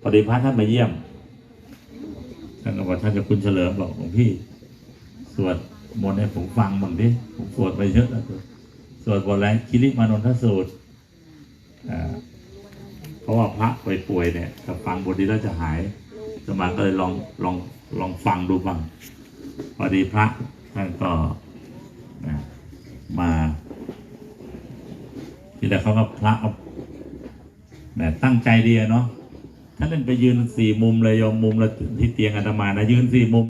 พอดีพระท่านมาเยี่ยม ท่านก็บอกท่านจะคุณเฉลิมบอกหลวงพี่ สวดมนต์ให้ผมฟังบ้างดิผมสวดไปเยอะแล้วสวดบทอะไรคิริมานนทสูตรเพราะว่าพระป่วยๆเนี่ยถ้าฟังบทนี้แล้วจะหาย สมาก็เลยลองลองลองฟังดูบ้างพอดีพระท่านก็มาทีแรกเขาก็พระเอาแหมตั้งใจดีเนาะ ท่านนั่นไปยืนสี่มุมเลยยอมมุมละที่เตียงอาตมานะยืนสี่มุม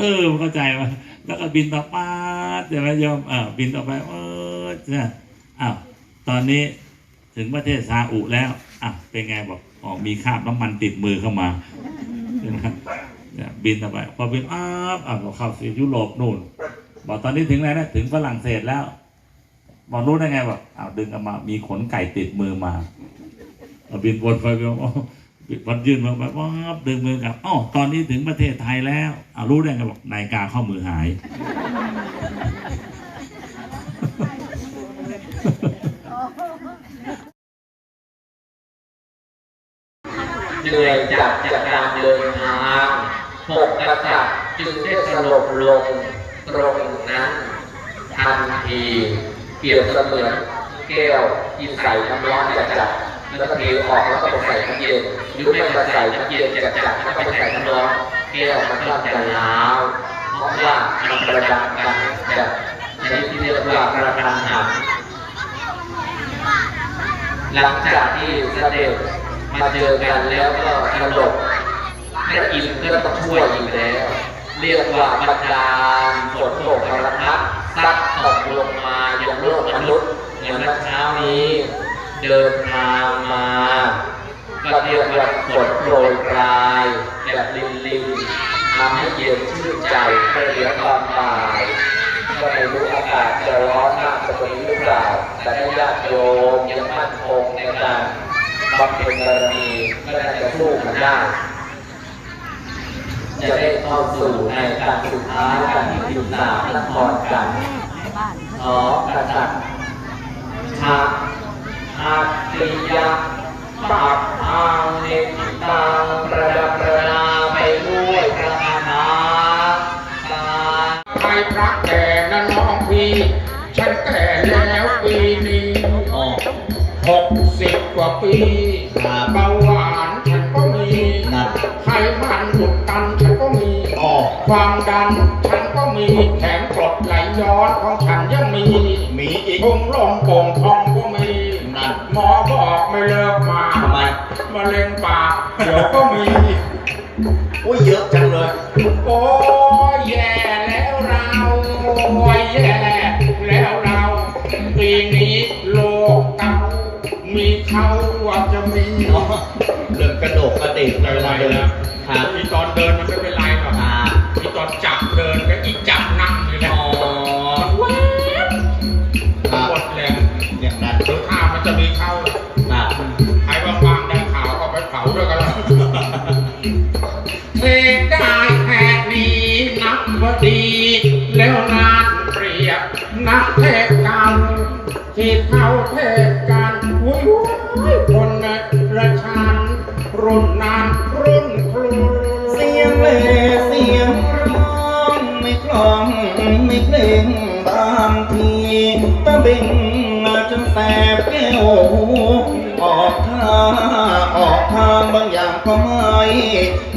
เออเข้าใจว่าแล้วก็บินต่อป้าใช่ไหมโยมอ่าบินต่อไปเออเนี่ยอ้าวตอนนี้ถึงประเทศซาอุแล้วอะเป็นไงบอกอ๋อมีคราบน้ำมันติดมือเข้ามาใช่ไหมเนี่ยบินต่อไปพอบินอ้าวอ้าวก็เข้าสู่ยุโรปนู่น บอกตอนนี้ถึงไหนนะถึงฝรั่งเศสแล้วบอกรู้ได้ไงบอกอ้าวดึงออกมา มีขนไก่ติดมือมาเอาบินวนไปบิน มาวันยื่นมาแบบว่าดึงมือกลับอ๋อตอนนี้ถึงประเทศไทยแล้วอารู้ได้ไงบอกนายกาข้อมือหาย เหนื่อยจากจากการเดินทางหกกษัตริย์จึงได้สลบลงตรงนั้นทันทีเปรียบเสมือนแก้วที่ใส่น้ำร้อนจัดจัดๆ แล้วก็เทออกแล้วก็ไปใส่น้ำเย็นหรือไม่ก็ใส่น้ำเย็นจัดจัดแล้วก็ไปใส่น้ำร้อนแก้วมันร่างก็จะล้าวเพราะว่ามันประดับกันแบบชนิดที่เรียกว่ากระทันหันหลังจากที่สเสด็จมาเจอกันแล้วก็สลบพระอินทร์ก็ต้องช่วยอีกแล้ว เรียกว่าบรรดาฝนตกกระทัดซัดตกลงมาอย่างโลกมนุษย์เหมือนเช้านี้ เดินทางมาก็เรียกว่าฝนโปรยปลายแบบลินลินทำให้เย็นชื่นใจเมื่อเดี๋ยวตอนบ่ายก็ไม่รู้อากาศจะร้อนมากกว่านี้หรือเปล่า แต่ถ้าญาติโยมยังมั่นคงในการบำเพ็ญบารมีก็น่าจะสู้กันได้จะได้เข้าสู่ในการสุดท้ายการที่สิบสามนครกันอ๋อกษัตริย์ชา อาติยะปักทางเนติตังประดับประดาไปด้วยพระอาณาตาใครพระแก่นะน้องพี่ฉันแก่แล้วปีนี้หกสิบกว่าปีเบาหวานฉันก็มีไขมันอุดตันฉันก็มีความดันฉันก็มีแถมกรดไหลย้อนของฉันยังมี มีอีกพุงลมโป่งพอง ดี๋ยวก็มี โอ้ยเยอะจังเลย โอ้ยแย่แล้วเราโอ้ยแย่แล้วเราปีนี้โลกเก่ามีเขาว่าจะมีเรื่องกระโดดกระเดิกในไม่เวเป็ลานเดิไรนนะครับอีตอนเดินมันไม่เป็นไรหรอกอ่าอีตอนจับเดินก็อีจับนั่งนี่แหละอ๋อมันแวบครับหมดแรงอย่างนั้นหรือข้าวมันจะมีเข้า ว่าดี แล้วนานเปรียบนักเทศกันที่เขาเทศกันวุ้ยวุ้ยคนละชันรุ่นนานรุ่นครูเสียงเล่เสียงร้องไม่คล่องไม่เพลงางทีตะบ่งจนแสบแก้วหูออกท่าออกทางบางอย่างก็ไม่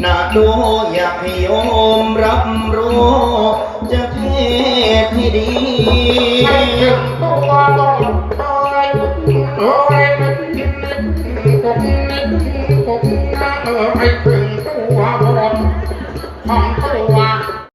น่าดูอยากให้โยมรับรู้จะเทศให้ดีให้ถึงตัวต้องตายโอ้ยมันนิดกบนิดกบนะเออให้ถึง